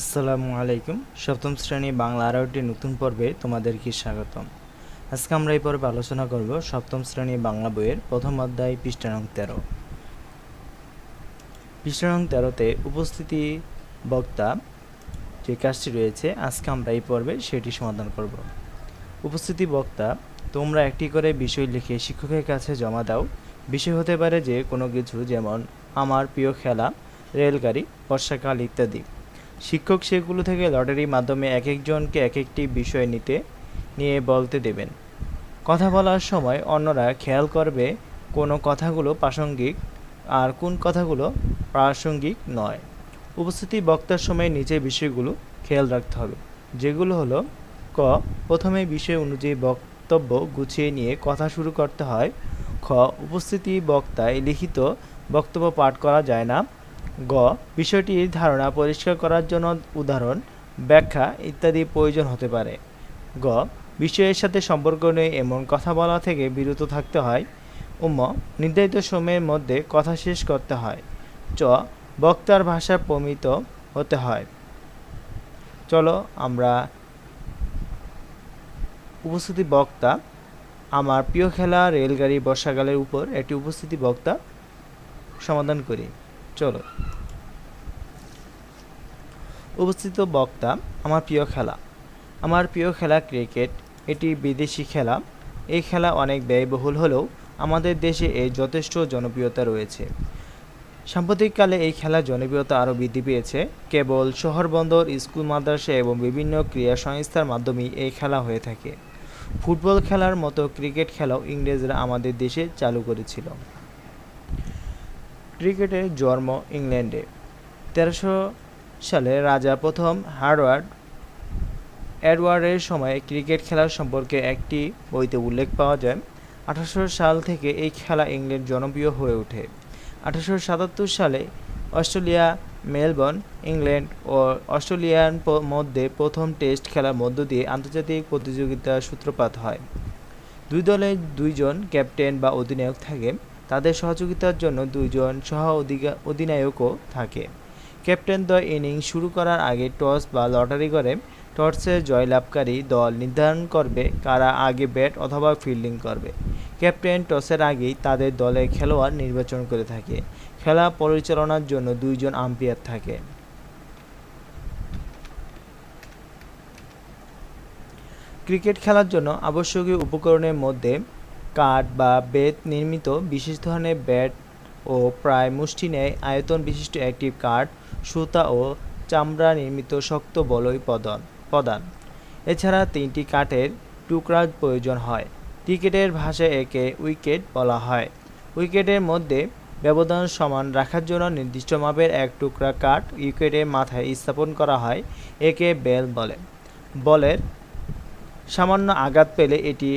আসসালামু আলাইকুম। সপ্তম শ্রেণি বাংলা আরও একটি নতুন পর্বে তোমাদেরকে স্বাগতম। আজকে আমরা এই পর্বে আলোচনা করব সপ্তম শ্রেণি বাংলা বইয়ের প্রথম অধ্যায়, পৃষ্ঠা নং তেরো। পৃষ্ঠা নং তেরোতে উপস্থিতি বক্তা যে কাজটি রয়েছে, আজকে আমরা এই পর্বে সেটি সমাধান করব। উপস্থিতি বক্তা, তোমরা একটি করে বিষয় লিখে শিক্ষকের কাছে জমা দাও। বিষয় হতে পারে যে কোনো কিছু, যেমন, আমার প্রিয় খেলা, রেলগাড়ি, বর্ষাকাল ইত্যাদি। শিক্ষক সেগুলো থেকে লটারির মাধ্যমে এক একজনকে এক একটি বিষয় নিতে, নিয়ে বলতে দেবেন। কথা বলার সময় অন্যরা খেয়াল করবে কোনো কথাগুলো প্রাসঙ্গিক আর কোন কথাগুলো প্রাসঙ্গিক নয়। উপস্থিতি বক্তার সময় নিচে বিষয়গুলো খেয়াল রাখতে হবে, যেগুলো হলো, ক, প্রথমে বিষয় অনুযায়ী বক্তব্য গুছিয়ে নিয়ে কথা শুরু করতে হয়। খ, উপস্থিতি বক্তায় লিখিত বক্তব্য পাঠ করা যায় না। গ বিষয়টির ধারণা পরিষ্কার করার জন্য উদাহরণ, ব্যাখ্যা ইত্যাদি প্রয়োজন হতে পারে। গ, বিষয়ের সাথে সম্পর্ক নেই এমন কথা বলা থেকে বিরত থাকতে হয়। উম নির্ধারিত সময়ের মধ্যে কথা শেষ করতে হয়। চ, বক্তার ভাষা প্রমিত হতে হয়। চলো আমরা উপস্থিতি বক্তা, আমার প্রিয় খেলা রেলগাড়ি বর্ষাকালের উপর একটি উপস্থিতি বক্তা সমাধান করি। চলো। উপস্থিত বক্তা, আমার প্রিয় খেলা। আমার প্রিয় খেলা ক্রিকেট, এটি বিদেশি খেলা। এই খেলা অনেক ব্যয়বহুল হলেও আমাদের দেশে এর যথেষ্ট জনপ্রিয়তা রয়েছে। সাম্প্রতিককালে এই খেলার জনপ্রিয়তা আরও বৃদ্ধি পেয়েছে। কেবল শহর বন্দর, স্কুল, মাদ্রাসা এবং বিভিন্ন ক্রীড়া সংস্থার মাধ্যমেই এই খেলা হয়ে থাকে। ফুটবল খেলার মতো ক্রিকেট খেলাও ইংরেজরা আমাদের দেশে চালু করেছিল। ক্রিকেটের জন্ম ইংল্যান্ডে। তেরোশো সালে রাজা প্রথম হার্ডওয়ার্ড এডওয়ার্ডের সময় ক্রিকেট খেলার সম্পর্কে একটি বইতে উল্লেখ পাওয়া যায়। আঠারোশো সাল থেকে এই খেলা ইংল্যান্ড জনপ্রিয় হয়ে ওঠে। আঠারোশো সাতাত্তর সালে অস্ট্রেলিয়া, মেলবোর্ন, ইংল্যান্ড ও অস্ট্রেলিয়ার মধ্যে প্রথম টেস্ট খেলার মধ্য দিয়ে আন্তর্জাতিক প্রতিযোগিতার সূত্রপাত হয়। দুই দলে দুইজন ক্যাপ্টেন বা অধিনায়ক থাকে। তাদের সহযোগিতার জন্য দুইজন সহ অধিনায়কও থাকে। ক্যাপ্টেন দ্বয় ইনিংস শুরু করার আগে টস বা লটারি করে টসে জয়লাভকারী দল নির্ধারণ করবে কারা আগে ব্যাট অথবা ফিল্ডিং করবে। ক্যাপ্টেন টসের আগেই তাদের দলের খেলোয়াড় নির্বাচন করে থাকে। খেলা পরিচালনার জন্য দুইজন আম্পায়ার থাকে। ক্রিকেট খেলার জন্য আবশ্যকীয় উপকরণের মধ্যে কাঠ বা বেত নির্মিত বিশেষ ধরনের ব্যাট ও প্রায় মুষ্টি ন্যায় আয়তন বিশিষ্ট একটি কাঠ, সুতা ও চামড়া নির্মিত শক্ত বলয় প্রদান প্রদান এছাড়া তিনটি কাঠের টুকরার প্রয়োজন হয়। ক্রিকেটের ভাষায় একে উইকেট বলা হয়। উইকেটের মধ্যে ব্যবধান সমান রাখার জন্য নির্দিষ্ট মাপের এক টুকরা কাঠ উইকেটের মাথায় স্থাপন করা হয়, একে বেল বলে। বলের সামান্য আঘাত পেলে এটি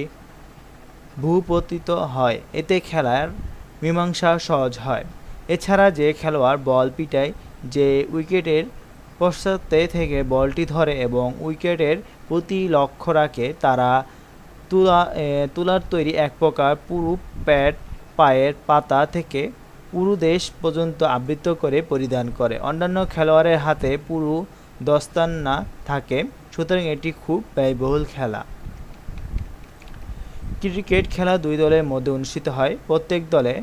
ভূপতিত হয়। এতে খেলার মীমাংসা সহজ হয়। এছাড়া যে খেলোয়াড় বল পিটায়, যে উইকেটের পশ্চাতে থেকে বলটি ধরে এবং উইকেটের প্রতি লক্ষ্য রাখে, তারা তুলা তুলার তৈরি এক প্রকার পুরু প্যাড পায়ের পাতা থেকে পুরু দেশ পর্যন্ত আবৃত করে পরিধান করে। অন্যান্য খেলোয়াড়ের হাতে পুরু দস্তান না থাকে, সুতরাং এটি খুব ব্যয়বহুল খেলা। ক্রিকেট খেলা দুই দলের মধ্যে অনুষ্ঠিত হয়। প্রত্যেক দলে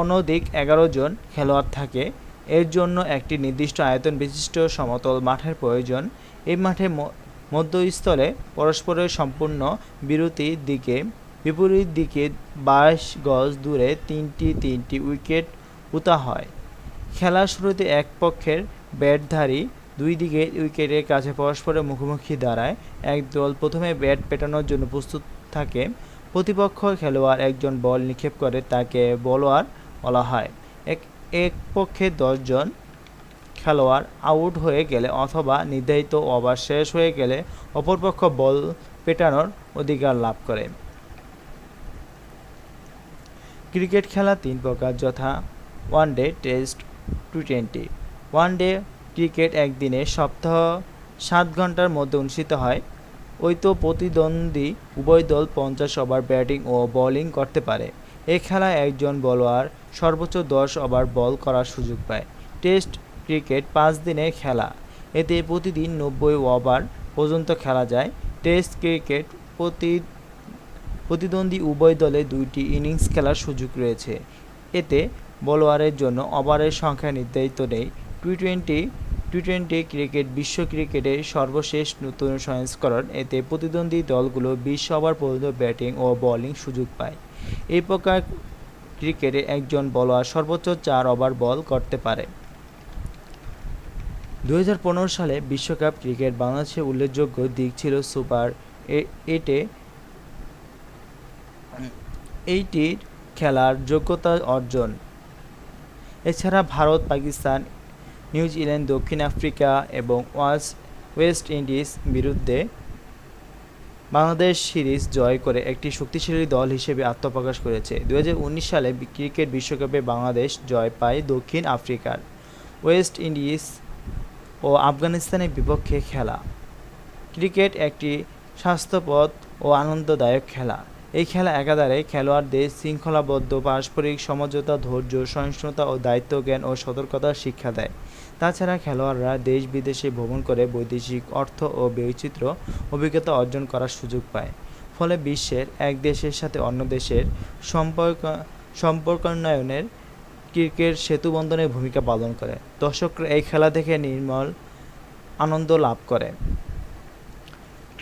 অনধিক এগারো জন খেলোয়াড় থাকে। এর জন্য একটি নির্দিষ্ট আয়তন বিশিষ্ট সমতল মাঠের প্রয়োজন। এই মাঠে মধ্যস্থলে পরস্পরের সম্পূর্ণ বিরতির দিকে, বিপরীত দিকে বাইশ গজ দূরে তিনটি তিনটি উইকেট পুঁতা হয়। খেলার শুরুতে এক পক্ষের ব্যাটধারী দুই দিকে উইকেটের কাছে পরস্পরের মুখোমুখি দাঁড়ায়। এক দল প্রথমে ব্যাট পেটানোর জন্য প্রস্তুত থাকে, প্রতিপক্ষ খেলোয়াড় একজন বল নিক্ষেপ করে তাকে বলোয়ার বলা হয়। এক এক পক্ষে দশজন খেলোয়াড় আউট হয়ে গেলে অথবা নির্ধারিত ওভার শেষ হয়ে গেলে অপরপক্ষ বল পেটানোর অধিকার লাভ করে। ক্রিকেট খেলা তিন প্রকার, যথা one day test two twenty. One day cricket একদিনে সপ্তাহ সাত ঘণ্টার মধ্যে অনুষ্ঠিত হয়। প্রতিদ্বন্দ্বী উভয় দল পঞ্চাশ ওভার ব্যাটিং ও বোলিং করতে পারে। এ খেলায় একজন বলোয়ার সর্বোচ্চ দশ ওভার বল করার সুযোগ পায়। টেস্ট ক্রিকেট পাঁচ দিনের খেলা। এতে প্রতিদিন নব্বই ওভার পর্যন্ত খেলা যায়। টেস্ট ক্রিকেট প্রতি, প্রতিদ্বন্দ্বী উভয় দলে দুইটি ইনিংস খেলার সুযোগ রয়েছে। এতে বলোয়ারের জন্য ওভারের সংখ্যা নির্ধারিত নেই। T twenty T twenty cricket বিশ্ব ক্রিকেটের সর্বশেষ নতুন সংস্করণ। এতে প্রতিদ্বন্দ্বী দলগুলো বিশ ওভার পর্যন্ত ব্যাটিং ও বোলিং সুযোগ পায়। এই প্রকার ক্রিকেটে একজন বলোয়ার সর্বোচ্চ চার ওভার বল করতে পারে। দুহাজার পনেরো সালে বিশ্বকাপ ক্রিকেট বাংলাদেশের উল্লেখযোগ্য দিক ছিল সুপার এটে এইটির খেলার যোগ্যতা অর্জন। এছাড়া ভারত, পাকিস্তান নিউজিল্যান্ড দক্ষিণ আফ্রিকা এবং ওয়াস ওয়েস্ট ইন্ডিজ বিরুদ্ধে বাংলাদেশ সিরিজ জয় করে একটি শক্তিশালী দল হিসেবে আত্মপ্রকাশ করেছে। দু হাজার উনিশ সালে ক্রিকেট বিশ্বকাপে বাংলাদেশ জয় পায় দক্ষিণ আফ্রিকার ওয়েস্ট ইন্ডিজ ও আফগানিস্তানের বিপক্ষে খেলা। ক্রিকেট একটি স্বাস্থ্যপদ ও আনন্দদায়ক খেলা। এই খেলা একাধারে খেলোয়াড়দের শৃঙ্খলাবদ্ধ, পারস্পরিক সমঝোতা, ধৈর্য, সহিষ্ণুতা ও দায়িত্বজ্ঞান ও সতর্কতার শিক্ষা দেয়। তাছাড়া খেলোয়াড়রা দেশ বিদেশে ভ্রমণ করে বৈদেশিক অর্থ ও বৈচিত্র্য অভিজ্ঞতা অর্জন করার সুযোগ পায়। ফলে বিশ্বের এক দেশের সাথে অন্য দেশের সম্পর্ক, সম্পর্কোন্নয়নের ক্রিকেট সেতুবন্ধনের ভূমিকা পালন করে। দর্শকরা এই খেলা দেখে নির্মল আনন্দ লাভ করে।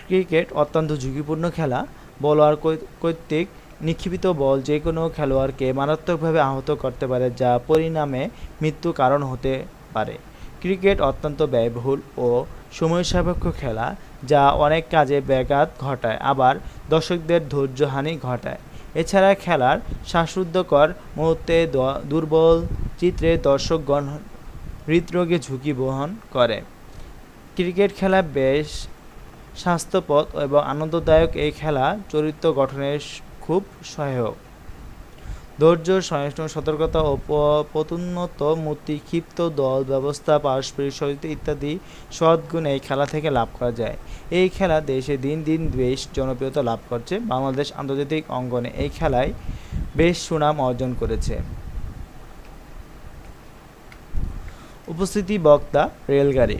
ক্রিকেট অত্যন্ত ঝুঁকিপূর্ণ খেলা। বলোয়ার কর্তৃক নিক্ষিপ্ত বল যে কোনো খেলোয়াড়কে মারাত্মকভাবে আহত করতে পারে, যা পরিণামে মৃত্যু কারণ হতে পারে। ক্রিকেট অত্যন্ত ব্যয়বহুল ও সময়সাপেক্ষ খেলা, যা অনেক কাজে ব্যাঘাত ঘটায়, আবার দর্শকদের ধৈর্যহানি ঘটায়। এছাড়া খেলার শ্বাসরুদ্ধকর মুহূর্তে দুর্বল চিত্রে দর্শকগণ হৃদরোগে ঝুঁকি বহন করে। ক্রিকেট খেলা বেশ স্বাস্থ্যপদ এবং আনন্দদায়ক এই খেলা চরিত্র গঠনের খুব সহায়ক। ধৈর্য, সহিষ্ণু, সতর্কতা ও প- পদোন্নত মূর্তি, ক্ষিপ্ত দল, ব্যবস্থা, পারস্পরিক সহিত ইত্যাদি সদ্গুণ এই খেলা থেকে লাভ করা যায়। এই খেলা দেশে দিন দিন বেশ জনপ্রিয়তা লাভ করছে। বাংলাদেশ আন্তর্জাতিক অঙ্গনে এই খেলায় বেশ সুনাম অর্জন করেছে। উপস্থিতি বক্তা, রেলগাড়ি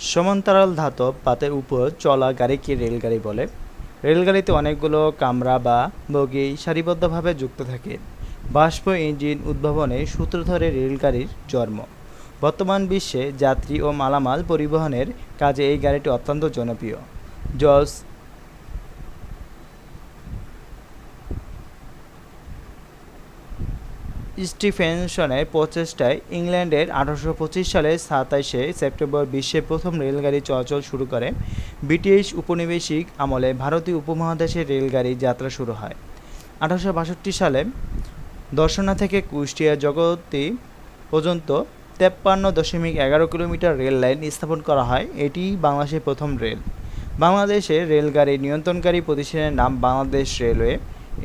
সমান্তরাল ধাতব পাতের উপর চলা গাড়িকে রেলগাড়ি বলে। রেলগাড়িতে অনেকগুলো কামরা বা বগি সারিবদ্ধভাবে যুক্ত থাকে। বাষ্প ইঞ্জিন উদ্ভাবনে সূত্র ধরে রেলগাড়ির জন্ম। বর্তমান বিশ্বে যাত্রী ও মালামাল পরিবহনের কাজে এই গাড়িটি অত্যন্ত জনপ্রিয়। জলস স্টিফেনসনের প্রচেষ্টায় ইংল্যান্ডের আঠারোশো পঁচিশ সালের সাতাশে সেপ্টেম্বর বিশ্বে প্রথম রেলগাড়ি চলাচল শুরু করে। ব্রিটিশ উপনিবেশিক আমলে ভারতীয় উপমহাদেশে রেলগাড়ি যাত্রা শুরু হয়। আঠারোশো বাষট্টি সালে দর্শনা থেকে কুষ্টিয়া জগতী পর্যন্ত তেপ্পান্ন দশমিক এগারো কিলোমিটার রেল লাইন স্থাপন করা হয়। এটি বাংলাদেশের প্রথম রেল। বাংলাদেশে রেলগাড়ি নিয়ন্ত্রণকারী প্রতিষ্ঠানের নাম বাংলাদেশ রেলওয়ে।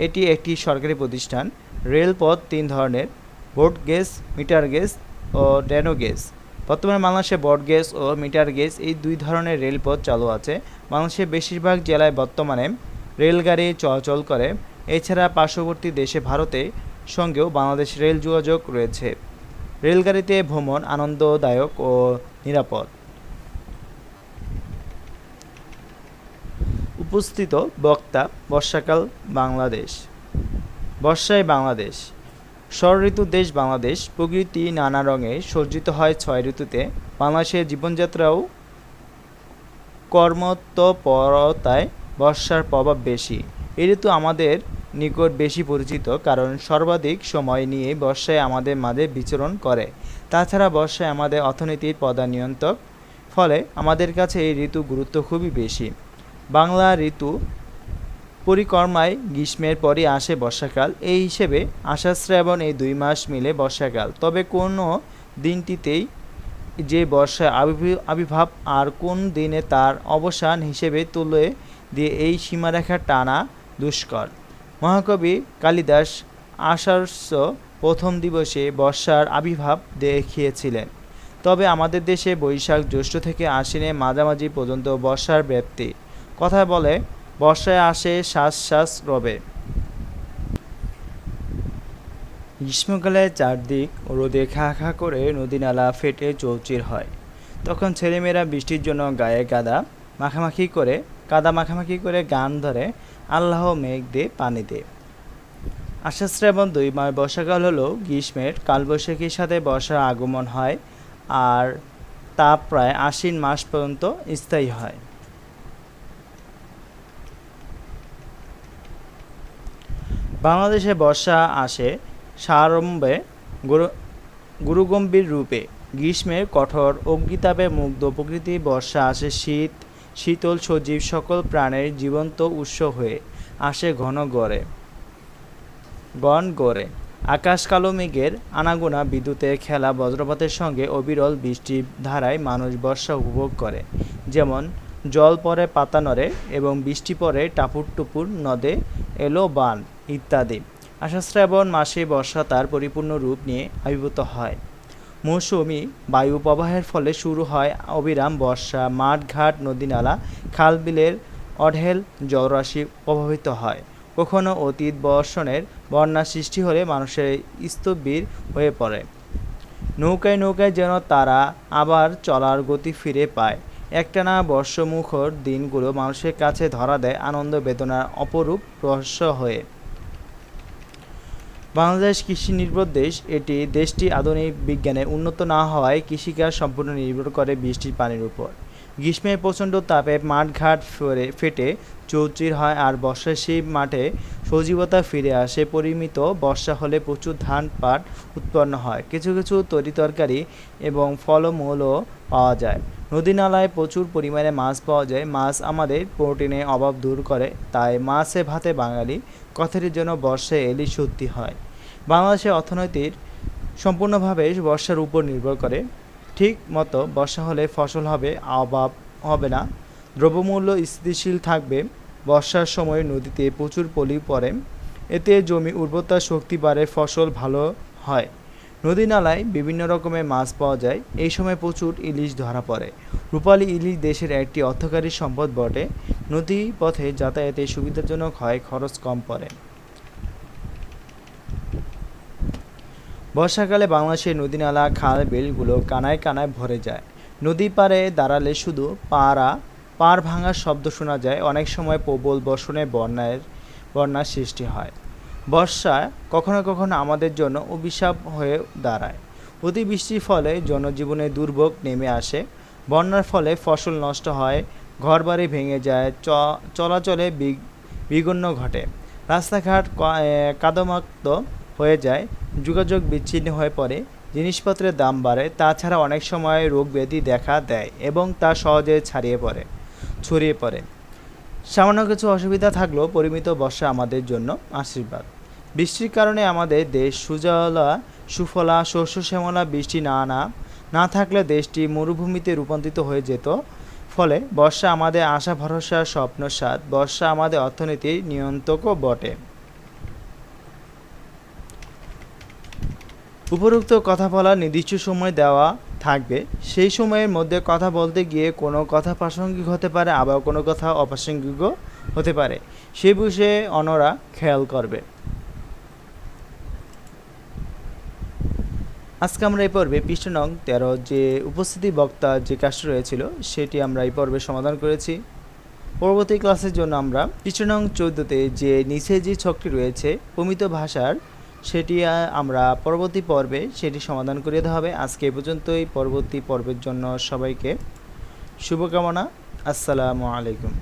এটি একটি সরকারি প্রতিষ্ঠান। রেলপথ তিন ধরনের, বোট গেজ, মিটার গেজ ও ড্যানো গেজ। বর্তমানে বাংলাদেশে বট গেজ ও মিটার গেজ এই দুই ধরনের রেলপথ চালু আছে। বাংলাদেশের বেশিরভাগ জেলায় বর্তমানে রেলগাড়ি চলাচল করে। এছাড়া পার্শ্ববর্তী দেশে ভারতে সঙ্গেও বাংলাদেশ রেল যোগাযোগ রয়েছে। রেলগাড়িতে ভ্রমণ আনন্দদায়ক ও নিরাপদ। উপস্থিত বক্তা, বর্ষাকাল, বাংলাদেশ। বর্ষায় বাংলাদেশ। ষড় ঋতুর দেশ বাংলাদেশ, প্রকৃতি নানা রঙে সজ্জিত হয় ছয় ঋতুতে। বাংলাদেশের জীবনযাত্রাও কর্মতপরতায় বর্ষার প্রভাব বেশি। এই ঋতু আমাদের নিকট বেশি পরিচিত কারণ সর্বাধিক সময় নিয়ে বর্ষায় আমাদের মাঝে বিচরণ করে। তাছাড়া বর্ষায় আমাদের অর্থনীতির প্রধান নিয়ন্ত্রক ফলে আমাদের কাছে এই ঋতু গুরুত্ব খুবই বেশি। বাংলা ঋতু পরিকর্মায় গ্রীষ্মের পরই আসে বর্ষাকাল। এই হিসেবে আষাঢ় শ্রাবণ এই দুই মাস মিলে বর্ষাকাল। তবে কোনো দিনটিতেই যে বর্ষা আবির্ভ- আবির্ভাব আর কোন দিনে তার অবসান হিসেবে তুলে দিয়ে এই সীমারেখা টানা দুষ্কর। মহাকবি কালিদাস আষাঢ়স্য প্রথম দিবসে বর্ষার আবির্ভাব দেখিয়েছিলেন। তবে আমাদের দেশে বৈশাখ জ্যৈষ্ঠ থেকে আশ্বিনে মাঝামাঝি পর্যন্ত বর্ষার ব্যাপ্তি। কথা বলে বর্ষায় আসে শ্বাস শ্বাস রবে। গ্রীষ্মকালে চারদিক রোদে খা খা করে নদী নালা ফেটে চৌচির হয়। তখন ছেলেমেয়েরা বৃষ্টির জন্য গায়ে কাদা মাখামাখি করে, কাদা মাখামাখি করে গান ধরে, আল্লাহ মেঘ দে, পানি দে। আষাঢ় শ্রাবণ দুই মাস বর্ষাকাল হলো গ্রীষ্মের কালবৈশাখীর সাথে বর্ষার আগমন হয় আর তা প্রায় আশ্বিন মাস পর্যন্ত স্থায়ী হয়। বাংলাদেশে বর্ষা আসে সারম্ভে গুরু গুরুগম্ভীর রূপে। গ্রীষ্মের কঠোর, অগ্নিতাপে মুগ্ধ, প্রকৃতি বর্ষা আসে শীত, শীতল সজীব সকল প্রাণের জীবন্ত উৎস হয়ে আসে ঘন গড়ে। গণ গড়ে। আকাশ কালো মেঘের আনাগোনা বিদ্যুতের খেলা বজ্রপাতের সঙ্গে অবিরল বৃষ্টির ধারায় মানুষ বর্ষা উপভোগ করে। যেমন, জল পরে পাতা নড়ে এবং বৃষ্টি পরে টাপুর টুপুর নদে এলো বান ইত্যাদি। আষাঢ় শ্রাবণ মাসে বর্ষা তার পরিপূর্ণ রূপ নিয়ে আবির্ভূত হয়। মৌসুমি বায়ু প্রবাহের ফলে শুরু হয় অবিরাম বর্ষা। মাঠ ঘাট নদী নালা খাল বিলের অঢেল জলরাশি প্রভাবিত হয়। কখনো অতীত বর্ষণের বন্যা সৃষ্টি হলে মানুষের স্তব্ধীর হয়ে পড়ে। নৌকায় নৌকায় যেন তারা আবার চলার গতি ফিরে পায়। একটানা বর্ষমুখর দিনগুলো মানুষের কাছে ধরা দেয় আনন্দ বেদনার অপরূপ রহস্য হয়ে। বাংলাদেশ কৃষি নির্ভর দেশ। এটি দেশটি আধুনিক বিজ্ঞানে উন্নত না হওয়ায় কৃষিকাজ সম্পূর্ণ নির্ভর করে বৃষ্টির পানির উপর। গ্রীষ্মে প্রচণ্ড তাপে মাঠঘাট ফেটে চৌচির হয় আর বর্ষায় সেই মাঠে সজীবতা ফিরে আসে। পরিমিত বর্ষা হলে প্রচুর ধান পাট উৎপন্ন হয়। কিছু কিছু তরি তরকারি এবং ফলমূলও পাওয়া যায়। নদী নালায় প্রচুর পরিমাণে মাছ পাওয়া যায়। মাছ আমাদের প্রোটিনের অভাব দূর করে, তাই মাছে ভাতে বাঙালি, কথাটির জন্য বর্ষায় এলি সত্যি হয়। বাংলাদেশের অর্থনীতির সম্পূর্ণভাবে বর্ষার উপর নির্ভর করে। ঠিক মতো বর্ষা হলে ফসল হবে, অভাব হবে না। দ্রব্যমূল্য স্থিতিশীল থাকবে। বর্ষার সময় নদীতে প্রচুর পলি পড়ে। এতে জমি উর্বরতা শক্তি বাড়ে, ফসল ভালো হয়। নদী নালায় বিভিন্ন রকমের মাছ পাওয়া যায়। এই সময় প্রচুর ইলিশ ধরা পড়ে। রূপালী ইলিশ দেশের একটি অর্থকারী সম্পদ বটে। নদী পথে যাতায়াতে সুবিধাজনক হয়, খরচ কম পড়ে। বর্ষাকালে বাংলাদেশের নদী নালা খাল, বিলগুলো কানায় কানায় ভরে যায়। নদী পাড়ে দাঁড়ালে শুধু পাড়া, পাড় ভাঙার শব্দ শোনা যায়। অনেক সময় প্রবল বর্ষণে বন্যার বন্যার সৃষ্টি হয়। বর্ষা কখনো কখনো আমাদের জন্য অভিশাপ হয়ে দাঁড়ায়। অতিবৃষ্টির ফলে জনজীবনে দুর্ভোগ নেমে আসে। বন্যার ফলে ফসল নষ্ট হয়, ঘরবাড়ি ভেঙে যায় চলাচলে বিঘ্ন ঘটে। রাস্তাঘাট কাদমাক্ত হয়ে যায়, যোগাযোগ বিচ্ছিন্ন হয়ে পড়ে, জিনিসপত্রের দাম বাড়ে, তাছাড়া অনেক সময় রোগ ব্যাধি দেখা দেয় এবং তা সহজে ছাড়িয়ে পড়ে, ছড়িয়ে পড়ে। সামান্য কিছু অসুবিধা থাকলেও পরিমিত বর্ষা আমাদের জন্য আশীর্বাদ। বৃষ্টির কারণে আমাদের দেশ সুজলা, সুফলা, শস্য শ্যামলা, বৃষ্টি না না না থাকলে দেশটি মরুভূমিতে রূপান্তরিত হয়ে যেত। ফলে বর্ষা আমাদের আশা, ভরসা, স্বপ্ন, স্বাদ। বর্ষা আমাদের অর্থনীতির নিয়ন্ত্রকও বটে। উপরোক্ত কথা বলার নির্দিষ্ট সময় দেওয়া থাকবে। সেই সময়ের মধ্যে কথা বলতে গিয়ে কোনো কথা প্রাসঙ্গিক হতে পারে, আবার কোনো কথা অপ্রাসঙ্গিকও হতে পারে। সে বিষয়ে অনরা খেয়াল করবে। আজকে আমরা এই পর্বে পৃষ্ঠ নং তেরো যে উপস্থিতি বক্তা যে কাজটি রয়েছিল, সেটি আমরা এই পর্বে সমাধান করেছি। পরবর্তী ক্লাসের জন্য আমরা পৃষ্ঠ নং চোদ্দোতে যে নিচে যে ছকটি রয়েছে, প্রমিত ভাষার, সেটি আমরা পরবর্তী পর্বে সেটি সমাধান করে দেওয়া হবে। আজকে এ পর্যন্তই। পরবর্তী পর্বের জন্য সবাইকে শুভকামনা। আসসালামু আলাইকুম।